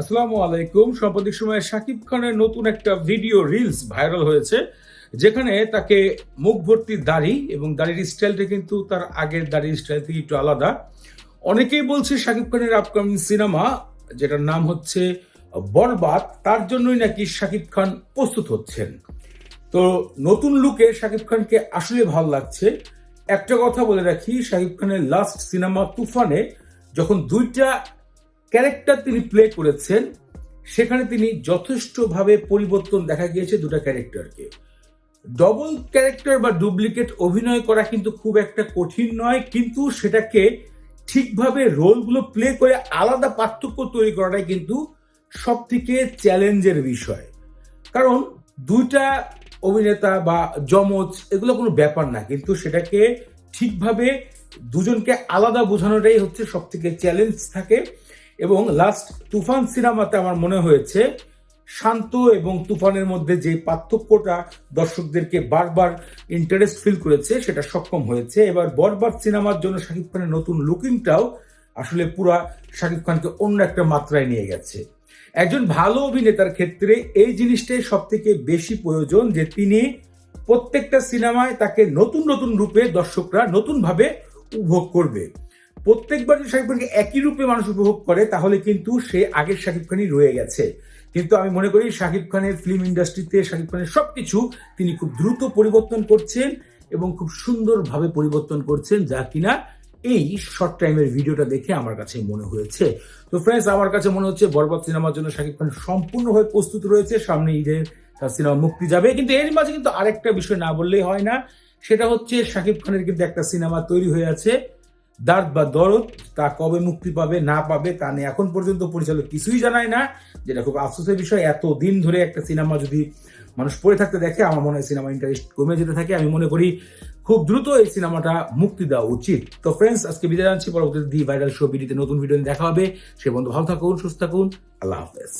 আসসালামু আলাইকুম। সাম্প্রতিক সময়ে শাকিব খানের নতুন একটা ভিডিও রিলস ভাইরাল হয়েছে, যেখানে তাকে মুখ ভর্তি দাড়ি এবং দাড়ির স্টাইলটা কিন্তু তার আগের দাড়ির স্টাইল থেকে একটু আলাদা। অনেকেই বলছে শাকিব খানের আপকামিং সিনেমা, যেটার নাম হচ্ছে বরবাদ, তার জন্যই নাকি শাকিব খান প্রস্তুত হচ্ছেন। তো নতুন লুকে শাকিব খানকে আসলে ভালো লাগছে। একটা কথা বলে রাখি, শাকিব খানের লাস্ট সিনেমা তুফানে যখন দুইটা ক্যারেক্টার তিনি প্লে করেছেন, সেখানে তিনি যথেষ্টভাবে পরিবর্তন দেখা গিয়েছে দুটো ক্যারেক্টারকে। ডবল ক্যারেক্টার বা ডুপ্লিকেট অভিনয় করা কিন্তু খুব একটা কঠিন নয়, কিন্তু সেটাকে ঠিকভাবে রোলগুলো প্লে করে আলাদা পার্থক্য তৈরি করাটাই কিন্তু সব থেকে চ্যালেঞ্জের বিষয়। কারণ দুইটা অভিনেতা বা যমজ এগুলো কোনো ব্যাপার না, কিন্তু সেটাকে ঠিকভাবে দুজনকে আলাদা বোঝানোটাই হচ্ছে সব থেকে চ্যালেঞ্জ থাকে। এবং লাস্ট তুফান সিনেমাতে আমার মনে হয়েছে, শান্ত এবং তুফানের মধ্যে যে পার্থক্যটা দর্শকদেরকে বারবার ইন্টারেস্ট ফিল করেছে, সেটা সক্ষম হয়েছে। এবার বরবাদ সিনেমার জন্য শাকিব খানের নতুন লুকিংটাও আসলে পুরা শাকিব খানকে অন্য একটা মাত্রায় নিয়ে গেছে। একজন ভালো অভিনেতার ক্ষেত্রে এই জিনিসটাই সব থেকে বেশি প্রয়োজন যে তিনি প্রত্যেকটা সিনেমায় তাকে নতুন নতুন রূপে দর্শকরা নতুনভাবে উপভোগ করবে। প্রত্যেকবার যদি শাকিব খানকে একই রূপে মানুষ উপভোগ করে, তাহলে কিন্তু সে আগের শাকিব খানই রয়ে গেছে। কিন্তু আমি মনে করি শাকিব খানের ফিল্ম ইন্ডাস্ট্রিতে শাকিব খানের সবকিছু তিনি খুব দ্রুত পরিবর্তন করছেন এবং খুব সুন্দরভাবে পরিবর্তন করছেন, যা কিনা এই শর্ট টাইমের ভিডিওটা দেখে আমার কাছে মনে হয়েছে। তো ফ্রেন্ডস আমার কাছে মনে হচ্ছে বরবাদ সিনেমার জন্য শাকিব খান সম্পূর্ণভাবে প্রস্তুত রয়েছে। সামনে ঈদের তার সিনেমা মুক্তি যাবে। কিন্তু এর মাঝে কিন্তু আরেকটা বিষয় না বললেই হয় না, সেটা হচ্ছে শাকিব খানের কিন্তু একটা সিনেমা তৈরি হয়ে আছে। দার্দ বা দরদ তা কবে মুক্তি পাবে, না পাবে তা নিয়ে এখন পর্যন্ত পরিচালক কিছুই জানায় না, যেটা খুব আফসোসের বিষয়। এত দিন ধরে একটা সিনেমা যদি মানুষ পড়ে থাকতে দেখে, আমার মনে হয় সিনেমা ইন্টারেস্ট কমে যেতে থাকে। আমি মনে করি খুব দ্রুত এই সিনেমাটা মুক্তি দেওয়া উচিত। তো ফ্রেন্ডস আজকে বিদায় জানছি। পরবর্তীতে দি ভাইরাল শো ভিডিওতে নতুন ভিডিও দেখা হবে। সে বন্ধু ভালো থাকুন, সুস্থ থাকুন। আল্লাহ হাফেজ।